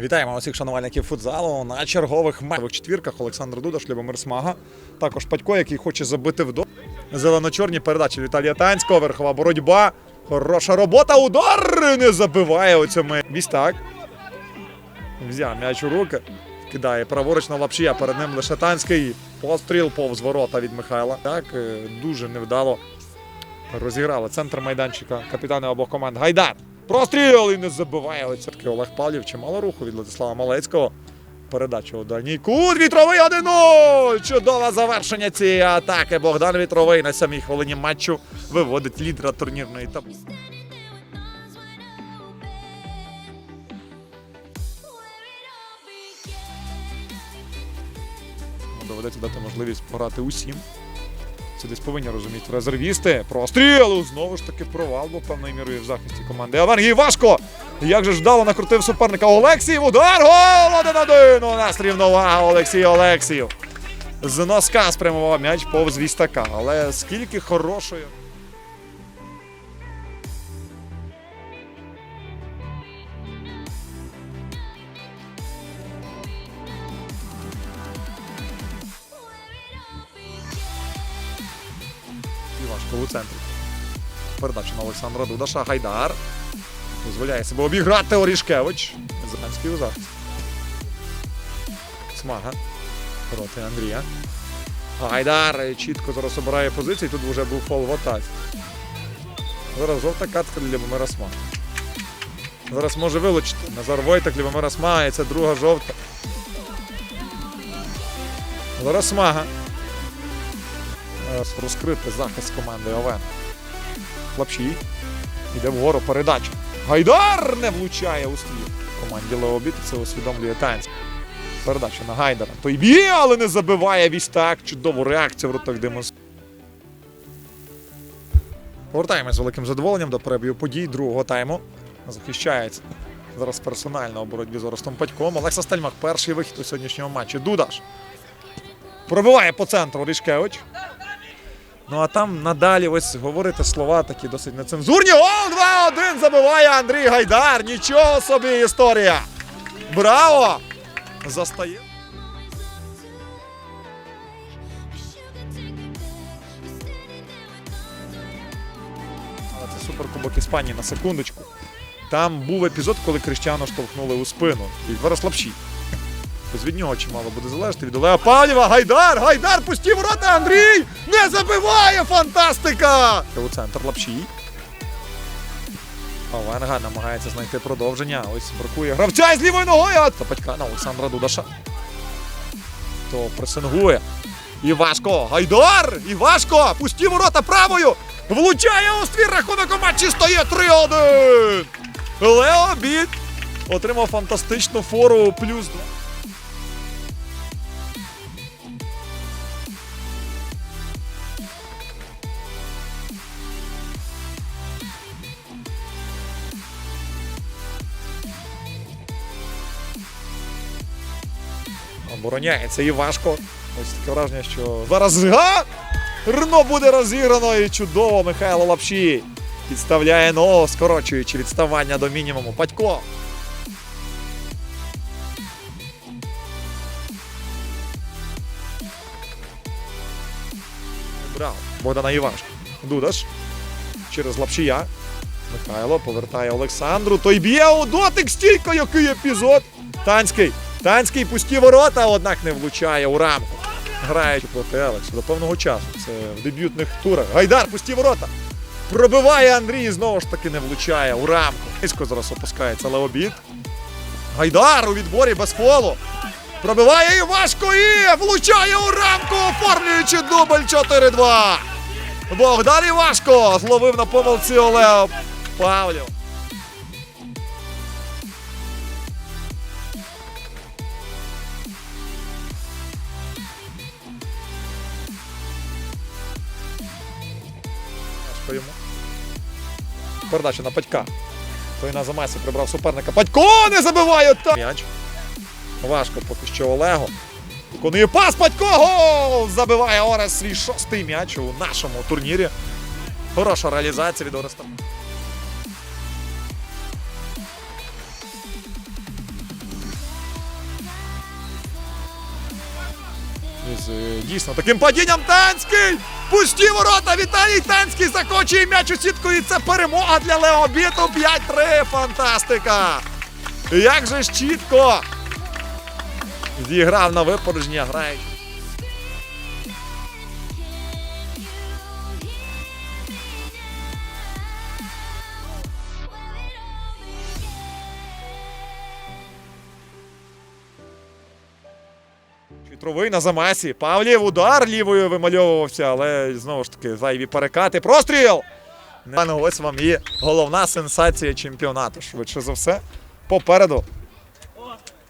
Вітаємо усіх шанувальників футзалу на чергових матчах четвірках Олександр Дудаш, Любомир Смага. Також Падько, який хоче забити вдома. Зелено-чорні передачі Віталія Танського, верхова боротьба. Хороша робота, удар не забиває у цьому. Вістак. Взяв м'яч у руки. Кидає праворуч на лапшія, перед ним лише Танський. Постріл повз ворота від Михайла. Так, е, дуже невдало розіграли центр майданчика капітани обох команд. Гайдар. Простріл і не забиває. Оце такий Олег Павлів. Чимало руху від Владислава Малецького. Передача у дальній кут. Вітровий 1-0! Чудове завершення цієї атаки. Богдан Вітровий на самій хвилині матчу виводить лідера турнірної таблиці. Ну, Доведеться дати можливість пограти усім. Це десь повинні розуміти резервісти. Простріл! Знову ж таки провал, бо певною мірою в захисті команди. Авангій важко! Як же ждало накрутив суперника Олексій. Удар! Гол! 1-1! У нас рівновага Олексій Олексіїв. З носка спрямував м'яч повз вістака. Але скільки хорошої. У центрі. Передача на Олександра Дудаша. Гайдар. Дозволяє себе обіграти Орішкевич. Зеленський у. Смага. Проти Андрія. Гайдар чітко зараз обирає позиції. Тут вже був фол в атаці. Зараз жовта катка для Любомира Смага. Зараз може вилучити. Назар Войтак, Любомира Смага. І це друга жовта. Зараз Смага. Е, розкрити захист команди ОВЕН. Лапшій. Іде вгору передача. Гайдар не влучає у ствір. Команді Леобіт це усвідомлює Танськ. Передача на Гайдара. Той б'є, але не забиває вістак. Чудову реакцію в ротах демонструє. Повертаємось з великим задоволенням до перебігу подій другого тайму. Захищається зараз персонально у боротьбі з Орестом Падьком. Олекса Стельмах перший вихід у сьогоднішньому матчі. Дудаш. Пробиває по центру Рішкевич. Ну а там надалі ось говорити слова такі досить нецензурні. Гол 2-1 забиває Андрій Гайдар. Нічого собі історія. Браво! Застає. Але це суперкубок Іспанії на секундочку. Там був епізод, коли Крищану штовхнули у спину. І лапші. Ось від нього чимало буде залежати від Олега. Гайдар! Гайдар! Пусті ворота! Андрій! Не забиває! Фантастика! У центр лапші. Оленга намагається знайти продовження. Ось бракує гравця із лівою ногою. А Топатька на Олександра Дудаша. То пресингує. Івашко! Гайдар! Івашко! Пусті ворота правою! Влучає у ствір рахунок у матчі стає 3-1! Лео Біт отримав фантастичну фору плюс 2. Обороняється і важко. Ось таке враження, що зараз га! Рно буде розіграно і чудово Михайло Лапші. Підставляє ногу, скорочуючи відставання до мінімуму. Батько. Браво. Богдана Івашко. Дудаш. Через Лапшія. Михайло повертає Олександру. Той б'є у дотик стільки, який епізод. Танський. Танський пусті ворота, однак не влучає у рамку. Грають проти Елексу до певного часу. Це в дебютних турах. Гайдар, пусті ворота. Пробиває Андрій знову ж таки не влучає у рамку. Низько зараз опускається Леобід. Гайдар у відборі без фолу. Пробиває і важко і влучає у рамку, оформлюючи дубль 4-2. Богдан Івашко зловив на помилці Олег Павлів. Важко йому. Передача на Патька. Той на замасі прибрав суперника. Патько не забиває та м'яч. Важко поки що Олегу. Виконує пас Патько! Гол! Забиває Орес свій шостий м'яч у нашому турнірі. Хороша реалізація від Ореста. Із е, дійсно таким падінням Танський! Пусті ворота! Віталій Танський закочує м'яч у сітку і це перемога для Леобіту 5-3. Фантастика! Як же ж чітко! Зіграв на випередження, грають. Вітровий на замасі. Павлів удар лівою вимальовувався, але знову ж таки зайві перекати. Простріл! Пане, ось вам і головна сенсація чемпіонату. Швидше за все. Попереду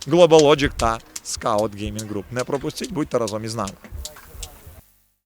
Global Logic та Scout Gaming Group. Не пропустіть, будьте разом із нами.